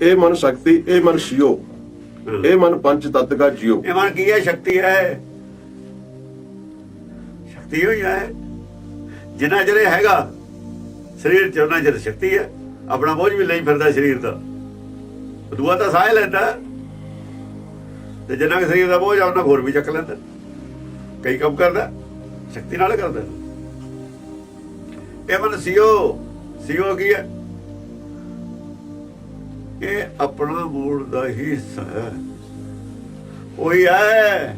ਇਹ ਮਨ ਸ਼ਕਤੀ ਇਹ ਮਨ ਸ਼ਿਓ। ਇਹ ਮਨ ਪੰਜ ਤੱਤ ਕਾ ਜਿਉ। ਇਹ ਮਨ ਕੀ ਹੈ? ਸ਼ਕਤੀ ਹੈ। ਸ਼ਕਤੀ ਹੋਈ ਹੈ। ਜਿੰਨਾ ਜਿਹੜੇ ਹੈਗਾ ਸਰੀਰ ਚ ਉਹਨਾਂ ਜਰ ਸ਼ਕਤੀ ਹੈ। ਆਪਣਾ ਬੋਝ ਵੀ ਲਈ ਫਿਰਦਾ ਸਰੀਰ ਦਾ। ਦੂਆ ਤਾਂ ਸਾਹ ਲੈਂਦਾ। ਤੇ ਜਿੰਨਾ ਕਿ ਸਰੀਰ ਦਾ ਬੋਝ ਆ ਉਹਨਾਂ ਹੋਰ ਵੀ ਚੱਕ ਲੈਂਦਾ। ਕਈ ਕੰਮ ਕਰਦਾ ਸ਼ਕਤੀ ਨਾਲ ਕਰਦਾ। ਇਹ ਮਨ ਸਿਓ। ਸਿਓ ਕੀ ਹੈ? ਇਹ ਆਪਣਾ ਮੂਲ ਦਾ ਹੀ ਹਿੱਸਾ ਹੈ। ਉਹੀ ਹੈ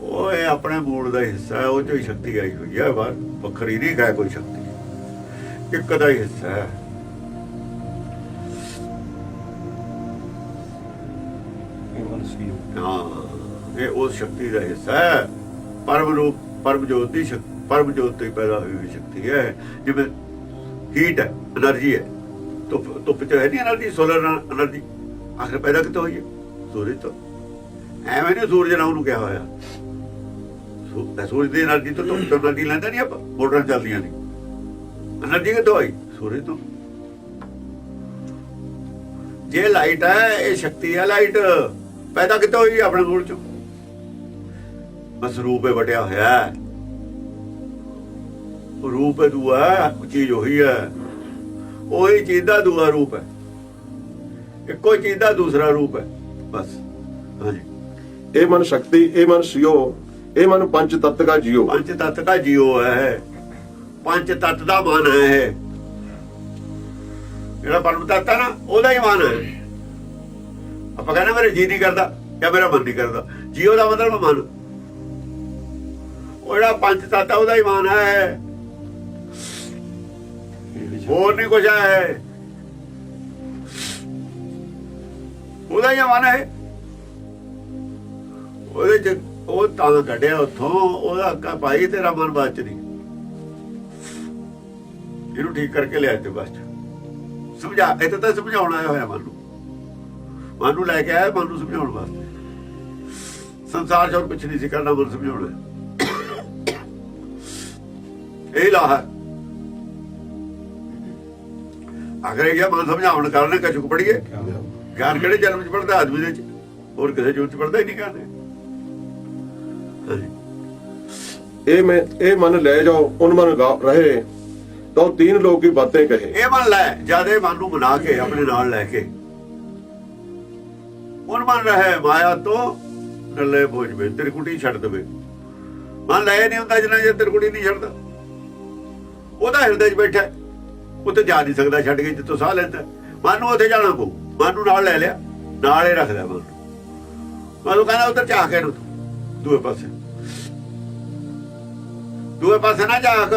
ਉਹ ਇਹ ਆਪਣੇ ਮੂਲ ਦਾ ਹਿੱਸਾ ਹੈ ਉਹ ਚੋਂ ਸ਼ਕਤੀ ਆਈ ਹੋਈ ਹੈ ਬਾਹਰ ਵੱਖਰੀ ਨਹੀਂ ਹੈ ਕੋਈ ਸ਼ਕਤੀ ਇੱਕ ਦਾ ਹਿੱਸਾ ਹੈ। ਇਹ ਉਸ ਸ਼ਕਤੀ ਦਾ ਹਿੱਸਾ ਹੈ। ਪਰਮ ਰੂਪ ਪਰਮ ਜੋਤ ਦੀ ਪਰਮ ਜੋਤ ਤੋਂ ਪੈਦਾ ਹੋਈ ਸ਼ਕਤੀ ਹੈ। ਜਿਵੇਂ ਹੀਟ ਹੈ એનર્ਜੀ ਹੈ। ਧੁੱਪ ਧੁੱਪ ਚ ਹੈ ਨਹੀਂ એનર્ਜੀ ਸੋਲਰ ਨਾਲ એનર્ਜੀ ਆਖਰ ਪੈਦਾ ਕਿੱਥੋਂ ਹੋਈ ਸੂਰਜ ਤੋਂ। ਐਵੇਂ ਨਹੀਂ ਸੂਰਜ ਨਾਲ ਉਹਨੂੰ ਕਿਹਾ ਹੋਇਆ। ਸੂਰਜ ਦੀ એનર્ਜੀ ਤੋਂ ਤੋਂ એનર્ਜੀ ਲੈਂਦਾ ਨਹੀਂ ਆਪਾਂ, ਮੋਟਰਾਂ ਚੱਲਦੀਆਂ ਨੇ। એનર્ਜੀ ਕਿੱਥੋਂ ਆਈ? ਸੂਰਜ ਤੋਂ। ਜੇ ਲਾਈਟ ਹੈ, ਇਹ ਸ਼ਕਤੀ ਹੈ ਲਾਈਟ। ਪੈਦਾ ਕਿੱਥੋਂ ਹੋਈ ਆਪਣੇ ਮੂਲ ਚੋਂ? ਬਸ ਰੂਪੇ ਵਟਿਆ ਹੋਇਆ। ਹੈ ਰੂਪ ਦੂਆ ਚੀਜ਼ ਹੋਈ ਹੈ। ਉਹੀ ਚੀਜ਼ ਦਾ ਦੂਆ ਰੂਪ ਹੈ। ਇੱਕੋ ਚੀਜ਼ ਦਾ ਦੂਸਰਾ ਰੂਪ ਹੈ। ਬਸ। ਹਾਂਜੀ। ਇਹ ਮਨ ਸ਼ਕਤੀ ਇਹ ਮਨ ਸ਼ਿਓ ਇਹ ਮਨ ਪੰਜ ਤੱਤ ਕਾ ਜਿਉ ਪੰਜ ਤੱਤ ਦਾ ਜੀਵ ਹੈ। ਪੰਜ ਤੱਤ ਦਾ ਮਨ ਹੈ ਜਿਹੜਾ ਪਰਮ ਤੱਤ ਹੈ ਨਾ ਉਹਦਾ ਹੀ ਮਨ ਹੈ। ਆਪਾਂ ਕਹਿੰਦੇ ਮੇਰੇ ਜੀ ਨਹੀਂ ਕਰਦਾ ਜਾਂ ਮੇਰਾ ਮਨ ਨਹੀਂ ਕਰਦਾ। ਜੀਵ ਦਾ ਮਤਲਬ ਮਨ। ਉਹ ਜਿਹੜਾ ਪੰਜ ਤੱਤ ਉਹਦਾ ਹੀ ਮਨ ਹੈ। ਹੋਰ ਨਹੀਂ ਕੁਝ ਹੈ ਉਹਦਾ ਹੀ ਮਨ ਹੈ ਉਹਦੇ ਚ ਉਹ ਤਾਂ ਕੱਢਿਆ ਉੱਥੋਂ, ਉਹਦਾ ਅੱਗਾ ਭਾਈ ਤੇਰਾ ਮਨ ਬਾਤ ਚ ਨਹੀਂ। ਇਹਨੂੰ ਠੀਕ ਕਰਕੇ ਲਿਆ ਤੇ ਬਸ। ਸਮਝਾ ਇਹ ਤਾਂ ਸਮਝਾਉਣਾ ਆਇਆ ਹੋਇਆ ਮਨ ਨੂੰ। ਮਨ ਨੂੰ ਲੈ ਕੇ ਆਇਆ ਮਨ ਨੂੰ ਸਮਝਾਉਣ ਵਾਸਤੇ। ਸੰਸਾਰ ਚ ਹੋਰ ਕੁਝ ਨਹੀਂ ਸੀ ਕਰਨਾ, ਮਨ ਸਮਝਾਉਣਾ ਇਹ ਲਾਹਾ। ਅਗਰ ਇਹ ਮਨ ਸਮਝਾਉਣ ਕਰਨੇ ਕਛੁਕ ਪੜੀਏ ਗਿਆਨ ਕਿਹੜੇ ਜਨਮ ਚ ਪੜਦਾ ਆਦਮੀ ਦੇ ਚ। ਹੋਰ ਕਿਸੇ ਚ ਪੜਦਾ ਹੀ ਨਹੀਂ ਕਰਦੇ ਇਹ। ਮੈਂ ਇਹ ਮਨ ਲੈ ਜਾਓ ਉਨ ਮਨ ਰਹੇ। ਤਾਂ ਤੀਨ ਲੋਕ ਕੀ ਬਾतें ਕਹੇ। ਇਹ ਮਨ ਲੈ ਜਿਆਦੇ ਮਨ ਨੂੰ ਬਣਾ ਕੇ ਆਪਣੇ ਨਾਲ ਲੈ ਕੇ। ਹੁਣ ਮਨ ਰਹੇ ਮਾਇਆ ਤੋਂ ਨੱਲੇ ਬੋਝ ਵੇ ਤਿਰਕੁਟੀ ਛੱਡ ਦੇਵੇ। ਮਨ ਲੈ ਨਹੀਂ ਹੁੰਦਾ ਜਿੰਨਾ ਜੇ ਤਿਰਕੁਟੀ ਨਹੀਂ ਛੱਡਦਾ। ਉਹਦਾ ਹਿਰਦੇ 'ਚ ਬੈਠਾ। ਉੱਥੇ ਜਾ ਨਹੀਂ ਸਕਦਾ ਛੱਡ ਕੇ ਜਿੱਥੋਂ ਸਾਹ ਲੈਂਦਾ। ਮਨ ਨੂੰ ਉੱਥੇ ਜਾਣਾ ਪਊ। ਮਨ ਨੂੰ ਨਾਲ ਲੈ ਲਿਆ, ਨਾਲ ਹੀ ਰੱਖਦਾ ਮਨ। ਨੂੰ ਮਨ ਨੂੰ ਕਹਿੰਦਾ ਉੱਧਰ ਜਾ ਕੇ ਨੂੰ ਦੂਏ ਪਾਸੇ। ਦੂਏ ਪਾਸੇ ਨਾ ਝਾਕ।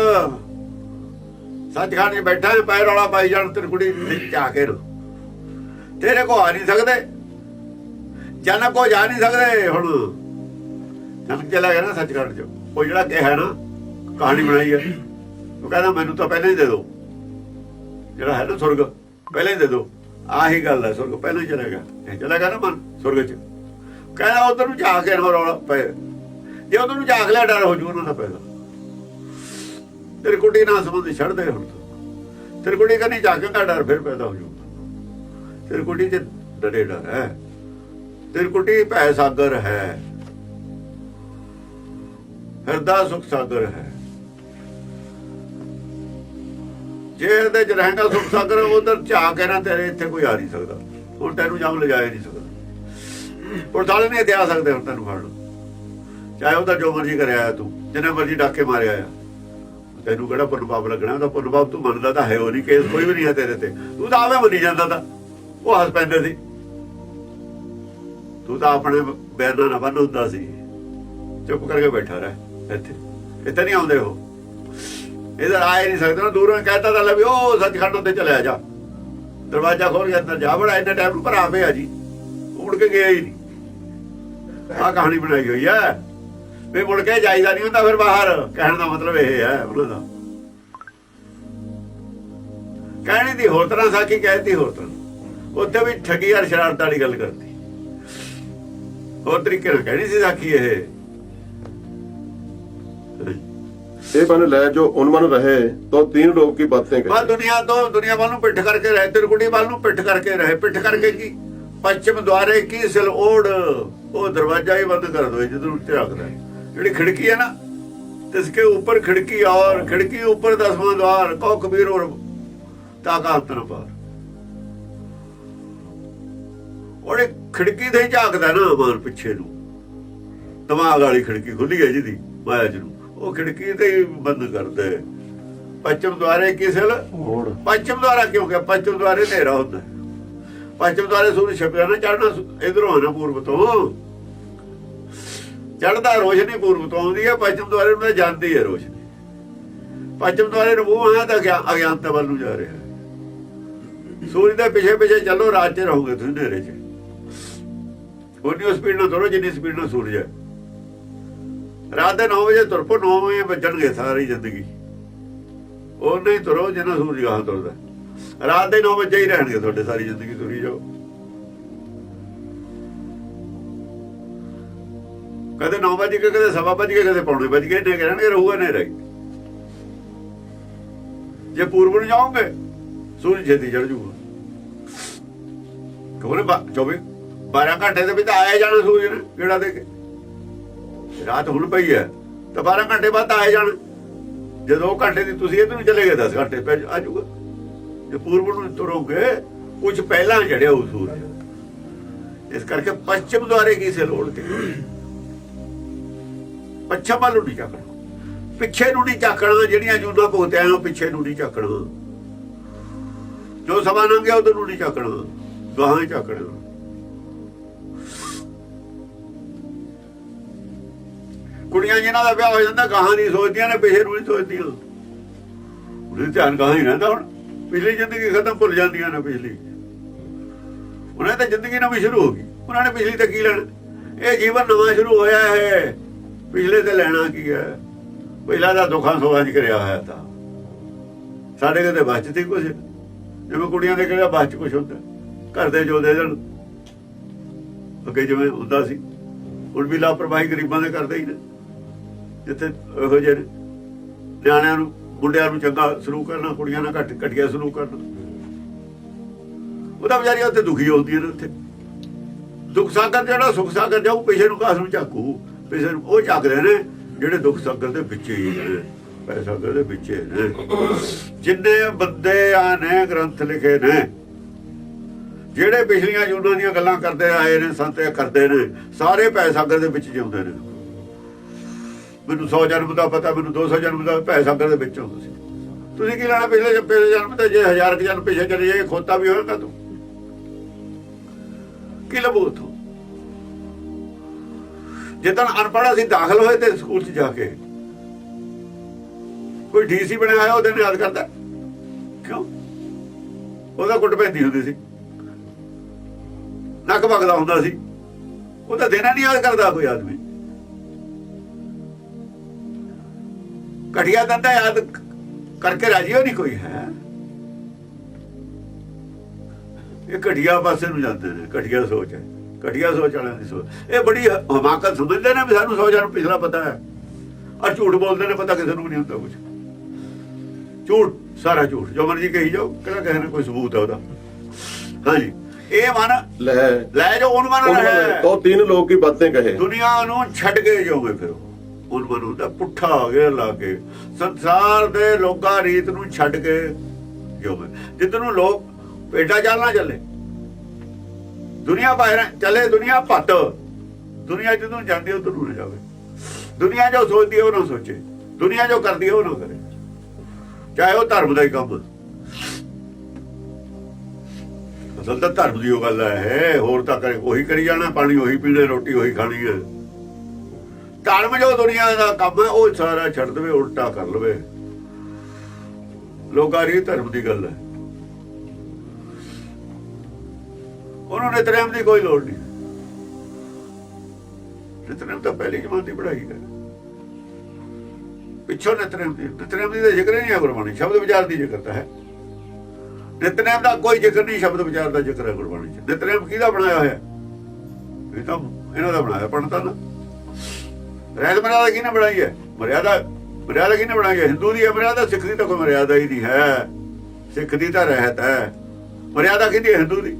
ਸੱਚਖੰਡ 'ਚ ਬੈਠਾ ਹੈ ਪੈਰ ਵਾਲਾ ਪਾਈ ਜਾਣ ਤੇਰੀ ਕੁੜੀ ਜਾ ਕੇ ਰੋ ਤੇਰੇ ਕੋ ਆ ਨਹੀਂ ਸਕਦੇ। ਜਨ ਕੋ ਜਾ ਨਹੀਂ ਸਕਦੇ ਹੁਣ। ਜਨ ਚਲਾ ਗਿਆ ਨਾ ਸੱਚਖੰਡ 'ਚ। ਉਹ ਜਿਹੜਾ ਕਿਹਾ ਨਾ, ਕਹਾਣੀ ਬਣਾਈ ਹੈ ਉਹ ਕਹਿੰਦਾ ਮੈਨੂੰ ਤਾਂ ਪਹਿਲਾਂ ਹੀ ਦੇ ਦਿਓ ਜਿਹੜਾ ਹੈ ਨਾ ਸੁਰਗ, ਪਹਿਲਾਂ ਹੀ ਦੇ ਦਿਓ। ਆਹੀ ਗੱਲ ਹੈ, ਸੁਰਗ ਪਹਿਲਾਂ ਹੀ ਚਲਾ ਇਹ ਚਲਾ ਨਾ ਮਨ, ਸੁਰਗ 'ਚ। ਕਹਿੰਦਾ ਉਧਰ ਨੂੰ ਜਾ ਕੇ ਨਾ ਰੌਲਾ ਪਏ। ਜੇ ਉਧਰ ਨੂੰ ਜਾਗ ਲਿਆ, ਡਰ ਹੋ ਜੂ ਉਹਨਾਂ ਦਾ ਪੈਦਾ ਤੇਰੀ ਕੁੜੀ ਨਾਲ ਸੰਬੰਧ ਛੱਡ ਦੇ ਹੁਣ ਤੂੰ। ਕੁੜੀ ਕਹਿੰਦੀ ਜਾਗਣ ਦਾ ਡਰ ਫਿਰ ਪੈਦਾ ਹੋ ਜਾਊਗਾ ਤੇਰੀ ਕੁੜੀ ਤੇ ਡਰੇ ਡਰ ਹੈ। ਤੇਰੀ ਕੁੜੀ ਭੈ ਸਾਗਰ ਹੈ। ਹਿਰਦਾ ਸੁਖ ਸਾਗਰ ਹੈ। ਜੇ ਇਹਦੇ ਚ ਰਹੇਗਾ ਸੁਖ ਸਾਗਰ, ਉਧਰ ਝਾ ਕੇ ਨਾ ਤੇਰੇ ਇੱਥੇ ਕੋਈ ਆ ਨਹੀਂ ਸਕਦਾ। ਹੁਣ ਤੈਨੂੰ ਜੰਗ ਲਿਜਾਇਆ ਨਹੀਂ ਸਕਦਾ। ਪੁਰਤਾਲੇ ਨਹੀਂ ਇੱਥੇ ਆ ਸਕਦੇ ਹੁਣ ਤੈਨੂੰ ਫੜ ਲਓ। ਚਾਹੇ ਉਹਦਾ ਜੋ ਮਰਜ਼ੀ ਕਰਿਆ ਆ ਤੂੰ, ਜਿੰਨੇ ਮਰਜ਼ੀ ਡਾਕੇ ਮਾਰਿਆ ਆ ਤੈਨੂੰ ਕਿਹੜਾ ਪੁਰਬਾਬ ਲੱਗਣਾ? ਉਹਦਾ ਪੁਰਬਾਬ ਤੂੰ ਮੰਨਦਾ ਤਾਂ ਹੈ ਉਹ ਨਹੀਂ ਕੇਸ ਕੋਈ ਵੀ ਨਹੀਂ ਹੈ ਤੇਰੇ ਤੇ। ਤੂੰ ਤਾਂ ਆਵੇਂ ਮੰਨੀ ਜਾਂਦਾ ਤਾਂ। ਉਹ ਹੱਸ ਪੈਂਦੇ ਸੀ ਤੂੰ ਤਾਂ ਆਪਣੇ ਬੈਰਨਾ ਨਾ ਬੰਨ ਹੁੰਦਾ ਸੀ। ਚੁੱਪ ਕਰਕੇ ਬੈਠਾ ਰਹਿ ਇੱਥੇ। ਇੱਥੇ ਨਹੀਂ ਆਉਂਦੇ ਉਹ। ਇਧਰ ਆਏ ਨਹੀਂ ਸਕਦੇ। ਦੂਰੋਂ ਕਹਿਤਾ ਤਾਂ ਲੈ ਉਹ ਸੱਚਖੰਡ ਉੱਤੇ ਚਲਿਆ ਜਾ। ਦਰਵਾਜ਼ਾ ਖੋਲ ਕੇ ਅੰਦਰ ਜਾ। ਬੜਾ ਇੰਨਾ ਟਾਈਮ ਪਰ ਆਪੇ ਆ ਜੀ। ਉੜ ਕੇ ਗਿਆ ਹੀ ਨਹੀਂ। ਆਹ ਕਹਾਣੀ ਬਣਾਈ ਹੋਈ ਹੈ। ਵੀ ਮੁੜ ਕੇ ਜਾਈਦਾ ਨਹੀਂ ਹੁੰਦਾ, ਫਿਰ ਬਾਹਰ। ਕਹਿਣ ਦਾ ਮਤਲਬ ਇਹ ਹੈ ਉਹਨਾਂ ਦਾ। ਕਹਿਣੀ ਦੀ ਹੋਰ ਤਰ੍ਹਾਂ ਸਾਕੀ ਕਹਿਤੀ ਹੋਰ ਤਰ੍ਹਾਂ। ਉੱਥੇ ਵੀ ਠੱਗੀ ਯਾਰ ਸ਼ਰਾਰਤ ਵਾਲੀ ਗੱਲ ਕਰਦੀ ਹੋਰ ਤਰੀਕੇ ਨਾਲ ਕਹਿਣੀ ਸੀ ਸਾਕੀ ਇਹ। ਇਹ ਬਨ ਲੈ ਜੋ ਉਨਮਨ ਰਹੇ ਤੋ तीन लोग की बातें ਬਾ कहे ਦੁਨੀਆ ਤੋਂ ਦੁਨੀਆ ਵੱਲ ਨੂੰ ਪਿੱਠ ਕਰਕੇ ਰਹੇ ਤਿਰਕੁੜੀ ਵੱਲ ਨੂੰ ਪਿੱਠ ਕਰਕੇ ਰਹੇ ਪਿੱਠ ਕਰਕੇ ਕੀ ਪੱਛਮ ਦੁਆਰੇ ਕੀ ਸਿਲ ਓੜ ਉਹ ਦਰਵਾਜ਼ਾ ਹੀ ਬੰਦ ਕਰ ਦੋ ਜਦੋਂ ਉੱਤੇ ਰੱਖਦਾ ਹੈ। ਜਿਹੜੀ ਖਿੜਕੀ ਹੈ ਨਾ ਤਿਸਕੇ ਉੱਪਰ ਖਿੜਕੀ ਔਰ ਖਿੜਕੀ ਉੱਪਰ ਦਸਵਾਂ द्वार ਕੋ ਕਬੀਰ ਔਰ ਤਾਕਾ ਅੰਤਰ ਪਾਰ ਉਹਨੇ ਖਿੜਕੀ ਤੇ ਹੀ ਝਾਕਦਾ ਨਾ ਮਾਨ ਪਿੱਛੇ ਨੂੰ ਦਿਮਾਗ ਵਾਲੀ ਖਿੜਕੀ ਖੁੱਲੀ ਹੈ ਜਿਹਦੀ ਮਾਇਆ ਜੀ ਨੂੰ ਉਹ ਖਿੜਕੀ ਤੇ ਹੀ ਬੰਦ ਕਰਦਾ। ਪੱਛਮ ਦੁਆਰੇ ਕੀ ਸਿਲ ओढ़ ਪੱਛਮ ਦੁਆਰਾ ਕਿਉਂ ਕਿ ਪੱਛਮ ਦੁਆਰੇ ਹਨੇਰਾ ਹੁੰਦਾ। ਪੱਛਮ ਦੁਆਰੇ ਸੂਰਜ ਛਪਿਆ ਨਾ ਚੜਨਾ ਇਧਰੋਂ ਆਣਾ ਪੂਰਬ ਤੋਂ। ਚੜਦਾ ਰੋਸ਼ਨੀ ਪੂਰਬ ਤੋਂ ਆਉਂਦੀ ਹੈ ਪੱਛਮ ਦੁਆਰੇ ਨੂੰ ਜਾਂਦੀ ਹੈ ਰੋਸ਼ਨੀ। ਪੱਛਮ ਦੁਆਰੇ ਨੂੰ ਉਹ ਆਇਆ ਤਾਂ ਅਗਿਆ- ਅਗਿਆਨਤਾ ਵੱਲ ਨੂੰ ਜਾ ਰਿਹਾ ਸੂਰਜ ਦੇ ਪਿੱਛੇ ਪਿੱਛੇ ਚੱਲੋ ਰਾਤ 'ਚ ਰਹੋਗੇ ਤੁਸੀਂ ਹਨੇਰੇ 'ਚ। ਉਨੀ ਸਪੀਡ ਨਾਲ ਤੁਰੋ ਜਿੰਨੀ ਸਪੀਡ ਨਾਲ ਸੂਰਜ ਹੈ। ਰਾਤ ਦੇ 9 ਵਜੇ ਤੁਰ ਪੋ 9 ਵਜੇ ਵੱਜਣਗੇ ਸਾਰੀ ਜ਼ਿੰਦਗੀ। ਉਹ ਨਹੀਂ ਤੁਰੋ ਜਿੰਨਾ ਸੂਰਜ ਗਾਹਾਂ ਤੁਰਦਾ। ਰਾਤ ਦੇ 9 ਵਜੇ ਹੀ ਰਹਿਣਗੇ ਤੁਹਾਡੇ, ਸਾਰੀ ਜ਼ਿੰਦਗੀ ਤੁਰੀ ਜਾਓ। ਕਦੇ 9 ਵਜੇ ਕਦੇ ਸਵਾ ਵਜੇ ਕਦੇ ਪੌਣੇ ਵਜੇ ਨੇ ਕਹਿਣਗੇ ਰਹੂਗਾ ਨਹੀਂ ਰਹੀ ਜੇ ਪੂਰਬ ਨੂੰ ਜਾਓਗੇ, ਸੂਰਜ ਛੇਤੀ ਚੜ ਜੂਗਾ। ਕੋਨੇ 24 12 ਘੰਟੇ ਦੇ ਵਿੱਚ ਆਇਆ ਜਾਣਾ ਸੂਰਜ ਨੇ ਕਿਹੜਾ ਦੇ ਕੇ। ਰਾਤ ਹੁਣ ਪਈ ਹੈ, ਤਾਂ 12 ਘੰਟੇ ਬਾਅਦ ਆਇਆ ਜਾਣਾ। ਜੇ 2 ਘੰਟੇ ਦੀ ਤੁਸੀਂ ਇਧਰ ਚਲੇ ਗਏ 10 ਘੰਟੇ ਪੈ ਆ ਜੇ ਪੂਰਬ ਨੂੰ ਤੁਰੋਗੇ ਕੁਝ ਪਹਿਲਾਂ ਚੜਿਆ ਉਹ ਸੂਰਜ। ਇਸ ਕਰਕੇ ਪੱਛਮ ਦੁਆਰੇ ਕਿਸੇ ਲੋੜ ਤੇ ਪੱਛਮ ਵੱਲ ਨੂੰ ਨਹੀਂ ਝਾਕਣਾ ਪਿੱਛੇ ਨੂੰ ਨਹੀਂ ਝਾਕਣਾ ਜਿਹੜੀਆਂ ਜੂਨਾ ਭੁਗਤਿਆ ਉਹ ਪਿੱਛੇ ਨੂੰ ਨਹੀਂ ਝਾਕਣਾ ਜੋ ਸਮਾਂ ਲੰਘਿਆ, ਉਧਰ ਨੂੰ ਨਹੀਂ ਝਾਕਣਾ ਗਾਹਾਂ ਹੀ ਝਾਕਣਾ ਕੁੜੀਆਂ ਜਿਨ੍ਹਾਂ ਦਾ ਵਿਆਹ ਹੋ ਜਾਂਦਾ, ਗਾਹਾਂ ਨਹੀਂ ਸੋਚਦੀਆਂ, ਨੇ ਪਿਛੇ ਨੂੰ ਨਹੀਂ ਸੋਚਦੀਆਂ। ਉਹਦੇ ਧਿਆਨ ਗਾਹਾਂ ਹੀ ਰਹਿੰਦਾ ਹੁਣ। ਪਿਛਲੀ ਜ਼ਿੰਦਗੀ ਖਤਮ ਭੁੱਲ ਜਾਂਦੀਆਂ ਨੇ ਪਿਛਲੀ। ਉਹਨਾਂ ਤਾਂ ਜ਼ਿੰਦਗੀ ਨਵੀਂ ਸ਼ੁਰੂ ਹੋ ਗਈ। ਉਹਨਾਂ ਨੇ ਪਿਛਲੀ ਤਾਂ ਕੀ ਲੈਣਾ? ਇਹ ਜੀਵਨ ਨਵਾਂ ਸ਼ੁਰੂ ਹੋਇਆ ਹੈ। ਪਿਛਲੇ ਤੇ ਲੈਣਾ ਕੀ ਹੈ? ਪਹਿਲਾਂ ਦਾ ਦੁੱਖਾਂ ਸੋਹਾਂ ਚ ਕਰਿਆ ਹੋਇਆ ਤਾਂ। ਸਾਡੇ ਕਿਤੇ ਬਚਤ ਤੇ ਕੁਝ ਜਿਵੇਂ ਕੁੜੀਆਂ ਦੇ ਕਿਹੜਾ ਬਚ ਕੁਝ ਹੁੰਦਾ। ਘਰ ਦੇ ਜੋ ਦੇ ਦੇਣ। ਅੱਗੇ ਜਿਵੇਂ ਹੁੰਦਾ ਸੀ। ਹੁਣ ਵੀ ਲਾਪਰਵਾਹੀ ਗਰੀਬਾਂ ਦੇ ਕਰਦੇ ਹੀ ਨੇ। ਜਿੱਥੇ ਇਹੋ ਜਿਹੇ ਨੇ। ਨਿਆਣਿਆਂ ਨੂੰ, ਮੁੰਡਿਆਂ ਨੂੰ ਚੰਗਾ ਸਲੂਕ ਕਰਨਾ, ਕੁੜੀਆਂ ਨਾਲ ਘੱਟ ਘਟੀਆ ਸਲੂਕ ਕਰਨਾ। ਉਹਦਾ ਵਿਚਾਰੀਆਂ ਉੱਥੇ ਦੁਖੀ ਹੁੰਦੀਆਂ ਨੇ ਉੱਥੇ। ਦੁੱਖ ਸਾਗਰ ਜਿਹੜਾ, ਸੁਖ ਸਾਗਰ ਜਾਊ ਪਿਛੇ ਨੂੰ ਕਾਸ ਨੂੰ ਝਾਕੂ? ਪਿਛੇ ਨੂੰ ਉਹ ਝਾਕਦੇ ਨੇ, ਜਿਹੜੇ ਦੁੱਖ ਸਾਗਰ ਦੇ ਵਿੱਚ ਹੀ ਨੇ, ਪੈਸਾ ਸਾਗਰ ਦੇ ਵਿੱਚ ਨੇ। ਜਿੰਨੇ ਬੰਦੇ ਆ ਨੇ, ਗ੍ਰੰਥ ਲਿਖੇ ਨੇ, ਜਿਹੜੇ ਪਿਛਲੀਆਂ ਜੂਨਾਂ ਦੀਆਂ ਗੱਲਾਂ ਕਰਦੇ ਆਏ ਨੇ, ਸੰਤ ਕਰਦੇ ਨੇ, ਸਾਰੇ ਪੈਸਾ ਸਾਗਰ ਦੇ ਵਿੱਚ ਜਿਉਂਦੇ ਨੇ। ਮੈਨੂੰ 100 ਜਨਮ ਦਾ ਪਤਾ, ਮੈਨੂੰ 200 ਜਨਮ ਦਾ ਪੈਸਾ ਸਾਗਰ ਦੇ ਵਿੱਚ ਹੋ ਤੁਸੀਂ ਤੁਸੀਂ ਕੀ ਲੈਣਾ, ਪਿਛਲੇ ਪਿਛਲੇ ਜਨਮ ਤੇ ਜੇ ਹਜ਼ਾਰ ਕੁ ਜਨਮ ਪਿਛੇ ਚਲੇ ਜਾਏ ਖੋਤਾ ਵੀ ਹੋਏਗਾ ਤੂੰ ਕੀ ਲੱਭੂ ਉੱਥੋਂ? ਜਦੋਂ ਅਨਪੜ੍ਹ ਅਸੀਂ ਦਾਖਲ ਹੋਏ ਤੇ ਸਕੂਲ 'ਚ ਜਾ ਕੇ, ਕੋਈ ਡੀਸੀ ਬਣਿਆ ਹੋਇਆ ਉਹਦੇ ਨਾਲ ਯਾਦ ਕਰਦਾ? ਕਿਉਂ? ਉਹਦਾ ਕੁੱਟ ਪੈਂਦੀ ਹੁੰਦੀ ਸੀ। ਨੱਕ ਵਗਦਾ ਹੁੰਦਾ ਸੀ। ਉਹਦਾ ਦੇਣਾ ਨਹੀਂ ਯਾਦ ਕਰਦਾ ਕੋਈ ਆਦਮੀ। ਘਟਿਆ ਦੰਦਾ ਯਾਦ ਕਰਕੇ ਰਾਜੀ ਹੋ ਨਹੀਂ ਕੋਈ। ਹੈ? ਇਹ ਘਟਿਆ ਪਾਸੇ ਨੂੰ ਜਾਂਦੇ ਨੇ ਘਟਿਆ ਸੋਚ ਹੈ। ਘਟਿਆ ਸੋਚ ਵਾਲਿਆਂ ਦੀ ਸੋਚ। ਇਹ ਬੜੀ ਹਮਾਕਤ ਸਮਝਦੇ ਨੇ ਵੀ ਸਾਨੂੰ ਸੋਚਾਂ ਪਿਛਲਾ ਪਤਾ ਹੈ। ਔਰ ਝੂਠ ਬੋਲਦੇ ਨੇ ਪਤਾ ਕਿਸੇ ਨੂੰ ਨਹੀਂ ਹੁੰਦਾ ਕੁਝ ਝੂਠ ਸਾਰਾ ਝੂਠ। ਜੋ ਮਰਜ਼ੀ ਕਹੀ ਜਾਓ ਕਿਹੜਾ ਕਿਸੇ ਨੇ ਕੋਈ ਸਬੂਤ ਹੈ ਉਹਦਾ। ਹਾਂਜੀ। ਇਹ ਮਨ ਲੈ। ਲੈ ਜੋ ਉਹਨਾਂ ਨੇ ਹੈ। ਤੋ ਤਿੰਨ ਲੋਕ ਹੀ ਬਾਤਾਂ ਕਹੇ। ਦੁਨੀਆ ਨੂੰ ਛੱਡ ਕੇ ਜਾਓਗੇ ਫਿਰ ਉਹ ਮਨ ਪੁੱਠਾ ਹੋ ਗਿਆ ਲਾ ਸੰਸਾਰ ਦੇ ਲੋਕਾਂ ਰੀਤ ਨੂੰ ਛੱਡ ਕੇ ਜਾਓਗੇ ਜਿੱਦ ਨੂੰ ਲੋਕ ਪੇਟਾ ਚੱਲਣਾ ਚੱਲੇ। ਦੁਨੀਆ ਬਾਹਰ ਚੱਲੇ ਦੁਨੀਆ ਭੱਟ ਦੁਨੀਆ ਜਦੋਂ ਜਾਂਦੀ ਉਹ ਨੂੰ ਜਾਵੇ। ਦੁਨੀਆ ਜੋ ਸੋਚਦੀ ਹੈ, ਉਹ ਨਾ ਸੋਚੇ। ਦੁਨੀਆ ਜੋ ਕਰਦੀ ਹੈ, ਉਹ ਨਾ ਕਰੇ। ਚਾਹੇ ਉਹ ਧਰਮ ਦਾ ਹੀ ਕੰਮ। ਅਸਲ ਤਾਂ ਧਰਮ ਦੀ ਉਹ ਗੱਲ ਹੈ, ਹੋਰ ਤਾਂ ਕਰੇ, ਉਹੀ ਕਰੀ ਜਾਣਾ, ਪਾਣੀ ਉਹੀ ਪੀਣੇ, ਰੋਟੀ ਉਹੀ ਖਾਣੀ ਹੈ। ਧਰਮ ਜੋ ਦੁਨੀਆ ਦਾ ਕੰਮ ਹੈ, ਉਹ ਸਾਰਾ ਛੱਡ ਦੇਵੇ, ਉਲਟਾ ਕਰ ਲਵੇ। ਲੋਕਾਂ ਦੀ ਧਰਮ ਦੀ ਗੱਲ ਹੈ। ਉਹਨਾਂ ਨੇ ਨਿਤਨੇਮ ਦੀ ਕੋਈ ਲੋੜ ਨਹੀਂ। ਨਿਤਨੇਮ ਤਾਂ ਪਹਿਲੀ ਜਮਾਨ ਦੀ ਪੜ੍ਹਾਈ ਹੈ। ਪਿੱਛੋਂ ਨਿਤਨੇਮ ਦੀ ਨਿਤਨੇਮ ਦੀ ਤਾਂ ਜ਼ਿਕਰ ਹੀ ਨਹੀਂ ਹੈ ਗੁਰਬਾਣੀ, ਸ਼ਬਦ ਵਿਚਾਰ ਦੀ ਜ਼ਿਕਰ ਤਾਂ ਹੈ। ਨਿਤਨੇਮ ਦਾ ਕੋਈ ਜ਼ਿਕਰ ਨਹੀਂ, ਸ਼ਬਦ ਵਿਚਾਰ ਦਾ ਜ਼ਿਕਰ ਹੈ ਗੁਰਬਾਣੀ ਚ। ਨਿਤਨੇਮ ਕਿਹਦਾ ਬਣਾਇਆ ਹੋਇਆ? ਇਹ ਤਾਂ ਇਹਨਾਂ ਦਾ ਬਣਾਇਆ ਪੜਤਾ ਨਾ ਰਹਿਤ ਮਰਿਆਦਾ ਕਿਹਨੇ ਬਣਾਈ ਹੈ? ਮਰਿਆਦਾ ਮਰਿਆਦਾ ਕਿਹਨੇ ਬਣਾਈ ਹੈ? ਹਿੰਦੂ ਦੀ ਹੈ ਮਰਿਆਦਾ, ਸਿੱਖ ਦੀ ਤਾਂ ਕੋਈ ਮਰਿਆਦਾ ਹੀ ਨਹੀਂ ਹੈ। ਸਿੱਖ ਦੀ ਤਾਂ ਰਹਿਤ ਹੈ। ਮਰਿਆਦਾ ਕਿਹਦੀ ਹਿੰਦੂ ਦੀ।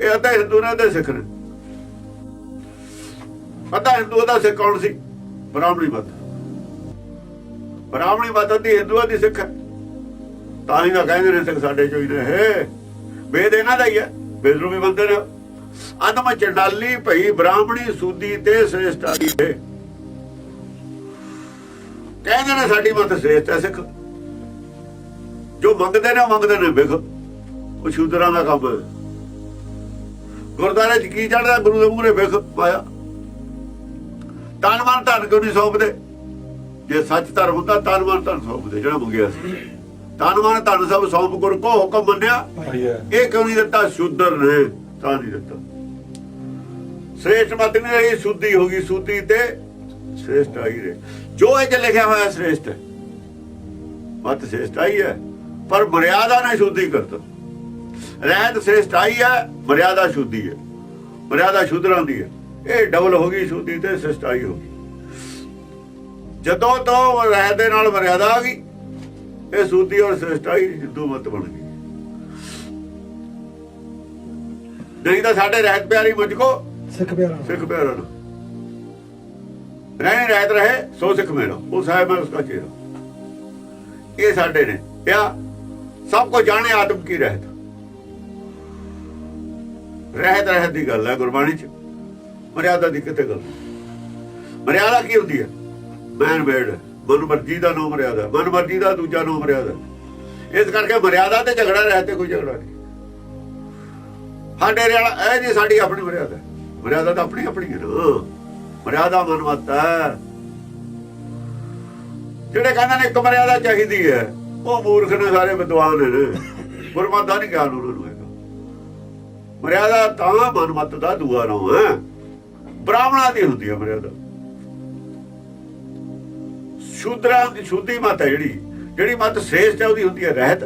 ਇਹ ਅੱਧਾ ਹਿੰਦੂ ਨੇ, ਅੱਧਾ ਸਿੱਖ ਨੇ। ਅੱਧਾ ਹਿੰਦੂ ਦਾ ਸਿੱਖ ਕੌਣ ਸੀ? ਬ੍ਰਾਹਮਣੀ ਮਤ। ਬ੍ਰਾਹਮਣੀ ਮਤ ਦੀ ਹਿੰਦੂਆਂ ਦੀ ਸਿੱਖ ਤਾਂ ਹੀ ਤਾਂ ਕਹਿੰਦੇ ਨੇ ਸਿੱਖ ਸਾਡੇ ਚੋਂ ਹੀ ਨੇ ਵੇਦ ਇਹਨਾਂ ਦਾ ਹੀ ਹੈ। ਵੇਦ ਨੂੰ ਵੀ ਮੰਨਦੇ ਨੇ। ਅਨਮ ਚੰਡਾਲੀ ਭਈ ਬ੍ਰਾਹਮਣੀ ਸੂਦੀ ਤੇ ਸ੍ਰੇਸ਼ਟਾਈ ਹੈ ਕਹਿੰਦੇ ਨੇ ਸਾਡੀ ਮਤ ਸ੍ਰੇਸ਼ਟ ਹੈ ਸਿੱਖ। ਜੋ ਮੰਗਦੇ ਨੇ ਮੰਗਦੇ ਨੇ ਵਿਖ। ਉਹ ਸ਼ੂਦਰਾਂ ਦਾ ਕੰਮ ਗੁਰਦਾਰੇ ਚ ਕੀ ਚੜਦਾ ਗੁਰੂ ਦੇ ਮੂਹਰੇ ਵਿਖ ਪਾਇਆ। ਤਨ ਮਨ ਧਨ ਕਿਉਂ ਨਹੀਂ ਸੌਂਪਦੇ? ਜੇ ਸੱਚ ਧਰਮ ਹੁੰਦਾ ਤਨ ਮਨ ਧਨ ਸੌਂਪਦੇ ਜਿਹੜਾ ਮੰਗਿਆ ਸੀ। ਤਨ ਮਨ ਧਨ ਸਭ ਸੌਂਪ ਗੁਰ ਕੋ ਹੁਕਮ ਮੰਨਿਆ। ਇਹ ਕਿਉਂ ਨਹੀਂ ਦਿੱਤਾ? ਸ਼ੂਦਰ ਨੇ ਤਾਂ ਨਹੀਂ ਦਿੱਤਾ। ਸ੍ਰੇਸ਼ਟ ਮਤ ਨਹੀਂ ਰਹੀ ਸੁੱਧੀ ਹੋ ਗਈ ਸੁੱਧੀ ਤੇ ਸ੍ਰੇਸ਼ਟ ਆਈ ਰੇ। ਜੋ ਇਹ ਚ ਲਿਖਿਆ ਹੋਇਆ ਸ੍ਰੇਸ਼ਟ। ਹੈ ਮਤ ਸ੍ਰੇਸ਼ਟ ਆਈ ਹੈ ਪਰ ਮਰਿਆਦਾ ਨੇ ਸ਼ੁੱਧੀ ਕਰਤਾ। ਰਹਿਤ ਸ੍ਰੇਸ਼ਟ ਆਈ ਹੈ ਮਰਿਆਦਾ ਸ਼ੁੱਧੀ ਹੈ। ਮਰਿਆਦਾ ਸ਼ੁੱਧਰਾਂ ਦੀ ਹੈ। ਇਹ ਡਬਲ ਹੋ ਗਈ ਸ਼ੁੱਧੀ ਤੇ ਸ੍ਰੇਸ਼ਟਾਈ ਹੋ ਗਈ। ਜਦੋਂ ਤੋਂ ਰਹਿਤ ਦੇ ਨਾਲ ਮਰਿਆਦਾ ਆ ਗਈ ਇਹ ਸ਼ੁੱਧੀ ਔਰ ਸ੍ਰੇਸ਼ਟਾਈ ਹਿੰਦੂ ਮਤ ਬਣ ਗਈ। ਨਹੀਂ ਤਾਂ ਸਾਡੇ ਰਹਿਤ ਪਿਆਰੀ ਮੁਝ ਕੋ ਸਿੱਖ ਪਿਆਰਾ। ਸਿੱਖ ਪਿਆਰਾ ਨੂੰ। ਰਹਿਣੇ ਰਹਿਤ ਰਹੇ, ਸੋ ਸਿੱਖ ਮੇਰਾ। ਉਹ ਸਾਹਿਬ ਮੈਂ ਉਸका ਚਿਹਰਾ। ਇਹ ਸਾਡੇ ਨੇ। ਪਿਆ, ਸਭ ਕੋ ਜਾਣੇ ਆਦਮ ਕੀ ਰਹਿਤ। ਰਹਿਤ ਰਹਿਤ ਦੀ ਗੱਲ ਹੈ ਗੁਰਬਾਣੀ ਚ। ਮਰਿਆਦਾ ਦੀ ਕਿਤੇ ਗੱਲ? ਮਰਿਆਦਾ ਕੀ ਹੁੰਦੀ ਹੈ? ਮੈਨ ਮੇਡ ਮਨ ਮਰਜ਼ੀ ਦਾ ਨਾਮ ਮਰਿਆਦਾ ਮਨ ਮਰਜ਼ੀ ਦਾ ਦੂਜਾ ਨਾਮ ਮਰਿਆਦਾ ਇਸ ਕਰਕੇ ਮਰਿਆਦਾ ਤੇ ਝਗੜਾ ਰਹਿ ਤੇ ਕੋਈ ਝਗੜਾ ਨਹੀਂ। ਸਾਡੇ ਵਾਲਾ ਇਹ ਜੀ ਸਾਡੀ ਆਪਣੀ ਮਰਿਆਦਾ ਮਰਿਆਦਾ ਤਾਂ ਆਪਣੀ ਆਪਣੀ ਹੈ ਨਾ। ਮਰਿਆਦਾ ਮਨਮਤ ਹੈ। ਜਿਹੜੇ ਕਹਿੰਦੇ ਨੇ ਇੱਕ ਮਰਿਆਦਾ ਚਾਹੀਦੀ ਹੈ, ਉਹ ਮੂਰਖ ਨੇ ਸਾਰੇ ਵਿਦਵਾਨ ਨੇ। ਗੁਰਮਤਿ ਨਹੀਂ ਗਿਆਨ ਉਹਨਾਂ ਨੂੰ ਹੈਗਾ। ਮਰਿਆਦਾ ਤਾਂ ਮਨਮਤ ਦਾ ਦੂਆ ਨਾਮ ਹੈ। ਬ੍ਰਾਹਮਣਾਂ ਦੀ ਹੁੰਦੀ ਹੈ ਮਰਿਆਦਾ। ਸ਼ੂਦਰਾਂ ਦੀ ਸ਼ੁੱਧੀ ਮਤ ਹੈ ਜਿਹੜੀ। ਜਿਹੜੀ ਮਤ ਸ੍ਰੇਸ਼ਟ ਹੈ ਉਹਦੀ ਹੁੰਦੀ ਹੈ ਰਹਿਤ।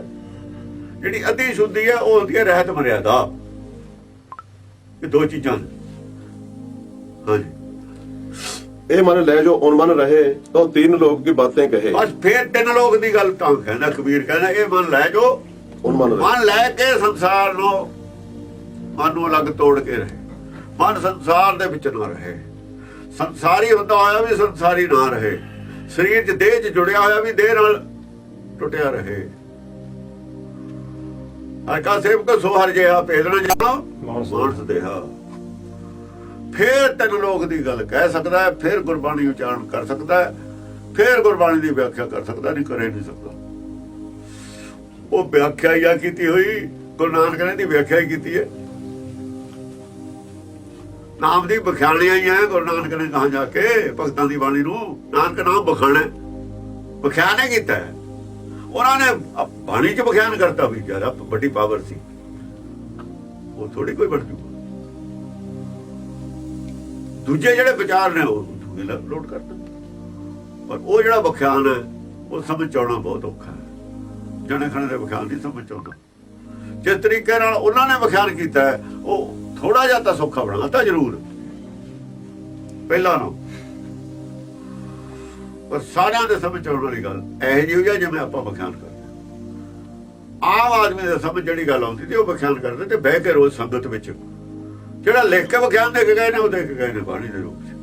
ਜਿਹੜੀ ਅੱਧੀ ਸ਼ੁੱਧੀ ਹੈ, ਉਹ ਹੁੰਦੀ ਹੈ ਰਹਿਤ ਮਰਿਆਦਾ। ਇਹ ਦੋ ਚੀਜ਼ਾਂ ਹਾਂਜੀ। ਇਹ ਮਨ ਲੈ ਜੋ ਉਨ ਮਨ ਰਹੇ ਤਾਂ ਤਿੰਨ ਲੋਕ ਦੀ ਬਾਤਾਂ ਕਹੇ। ਬਸ ਫੇਰ ਤਿੰਨ ਲੋਕ ਦੀ ਗੱਲ ਤਾਂ ਕਹਿੰਦਾ ਕਬੀਰ ਕਹਿੰਦਾ ਇਹ ਮਨ ਲੈ ਜੋ ਉਨ ਮਨ ਮਨ ਲੈ ਕੇ ਸੰਸਾਰ ਨੂੰ ਮਨ ਨੂੰ ਅਲੱਗ ਤੋੜ ਕੇ ਰਹੇ। ਮਨ ਸੰਸਾਰ ਦੇ ਵਿੱਚ ਨਾ ਰਹੇ। ਸੰਸਾਰੀ ਹੁੰਦਾ ਹੋਇਆ ਵੀ ਸੰਸਾਰੀ ਨਾ ਰਹੇ। ਸਰੀਰ 'ਚ ਦੇਹ 'ਚ ਜੁੜਿਆ ਹੋਇਆ ਵੀ ਦੇਹ ਨਾਲ ਟੁੱਟਿਆ ਰਹੇ। ਹਰ ਕਾ ਸੇਵਕ ਸੋ ਜਿਹਾ ਭੇਦਣਾ ਜਾਣਾ ਮਾਨਸ ਦੇਹਾ। ਫੇਰ ਤਿੰਨ ਲੋਕ ਦੀ ਗੱਲ ਕਹਿ ਸਕਦਾ ਹੈ, ਫੇਰ ਗੁਰਬਾਣੀ ਉਚਾਰਨ ਕਰ ਸਕਦਾ ਹੈ, ਫੇਰ ਗੁਰਬਾਣੀ ਦੀ ਵਿਆਖਿਆ ਕਰ ਸਕਦਾ, ਨਹੀਂ ਕਰੇ ਨਹੀਂ ਸਕਦਾ। ਉਹ ਵਿਆਖਿਆ ਹੀ ਕੀਤੀ ਹੋਈ, ਗੁਰੂ ਨਾਨਕ ਨੇ ਦੀ ਵਿਆਖਿਆ ਹੀ ਕੀਤੀ ਹੈ। ਨਾਮ ਦੀ ਬਖਾਣੀਆਂ ਹੀ ਹੈ ਗੁਰੂ ਨਾਨਕ ਨੇ ਕਹਾ ਜਾ ਕੇ ਭਗਤਾਂ ਦੀ ਬਾਣੀ ਨੂੰ, ਨਾਨਕ ਨਾਮ ਬਖਾਣਾ ਬਖਿਆਨੇ ਕੀਤਾ ਹੈ। ਉਹਨਾਂ ਨੇ ਬਾਣੀ ਚ ਬਖਿਆਨ ਕਰਤਾ ਵੀ ਜ਼ਿਆਦਾ ਵੱਡੀ ਪਾਵਰ ਸੀ। ਉਹ ਥੋੜੀ ਕੋਈ ਬਣ ਜੂਗਾ ਦੂਜੇ ਜਿਹੜੇ ਵਿਚਾਰ ਨੇ ਉਹ ਦੂਏ ਲੋਡ ਕਰਤਾ ਪਰ ਉਹ ਜਿਹੜਾ ਵਿਖਿਆਨ ਹੈ, ਉਹ ਸਮਝ ਚ ਬਹੁਤ ਔਖਾ ਹੈ। ਜਣੇ ਖਣੇ ਦੇ ਵਿਖਿਆਨ ਨਹੀਂ ਸਮਝ ਚ ਜਿਸ ਤਰੀਕੇ ਨਾਲ ਉਹਨਾਂ ਨੇ ਵਿਖਿਆਨ ਕੀਤਾ ਉਹ ਥੋੜਾ ਜਿਹਾ ਤਾਂ ਸੌਖਾ ਬਣਾਤਾ ਜ਼ਰੂਰ। ਪਹਿਲਾਂ ਨਾ ਪਰ ਸਾਰਿਆਂ ਦੇ ਸਮਝ ਆਉਣ ਵਾਲੀ ਗੱਲ ਇਹ ਜਿਹੀ ਹੋਈ ਆ ਜਿਵੇਂ ਆਪਾਂ ਵਿਖਿਆਨ ਕਰਦੇ ਹਾਂ। ਆਮ ਆਦਮੀ ਦੇ ਸਮਝ ਜਿਹੜੀ ਗੱਲ ਆਉਂਦੀ ਤੇ ਉਹ ਵਿਖਿਆਨ ਕਰਦੇ ਤੇ ਬਹਿ ਕੇ ਰੋਜ਼ ਸੰਗਤ ਵਿੱਚ ਜਿਹੜਾ ਲਿਖ ਕੇ ਵਿਖਿਆਨ ਦੇ ਕੇ ਗਏ ਨੇ, ਉਹ ਦੇ ਕੇ ਗਏ ਨੇ ਬਾਣੀ ਦੇ ਰੂਪ ਚ।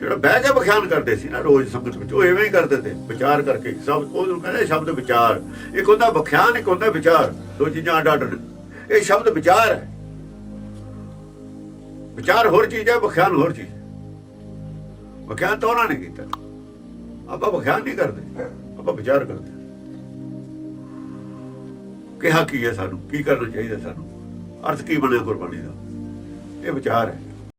ਜਿਹੜਾ ਬਹਿ ਕੇ ਵਿਖਿਆਨ ਕਰਦੇ ਸੀ ਨਾ, ਰੋਜ਼ ਸੰਗਤ ਵਿੱਚ, ਉਹ ਐਵੇਂ ਹੀ ਕਰਦੇ ਤੇ, ਵਿਚਾਰ ਕਰਕੇ। ਸਭ ਉਹਨੂੰ ਕਹਿੰਦੇ ਸ਼ਬਦ ਵਿਚਾਰ। ਇੱਕ ਹੁੰਦਾ ਵਿਖਿਆਨ, ਇੱਕ ਹੁੰਦਾ ਵਿਚਾਰ। ਦੋ ਚੀਜ਼ਾਂ ਅੱਡ ਅੱਡ ਨੇ। ਇਹ ਸ਼ਬਦ ਵਿਚਾਰ ਹੈ। ਵਿਚਾਰ ਹੋਰ ਚੀਜ਼ ਹੈ, ਵਿਖਿਆਨ ਹੋਰ ਚੀਜ਼ ਵਿਖਿਆਨ ਤਾਂ ਉਹਨਾਂ ਨੇ ਕੀਤਾ। ਆਪਾਂ ਵਿਖਿਆਨ ਨਹੀਂ ਕਰਦੇ। ਆਪਾਂ ਵਿਚਾਰ ਕਰਦੇ। ਕਿਹਾ ਕੀ ਹੈ ਸਾਨੂੰ? ਕੀ ਕਰਨਾ ਚਾਹੀਦਾ ਸਾਨੂੰ? ਅਰਥ ਕੀ ਬਣਿਆ ਗੁਰਬਾਣੀ ਦਾ? ਇਹ ਵਿਚਾਰ ਹੈ।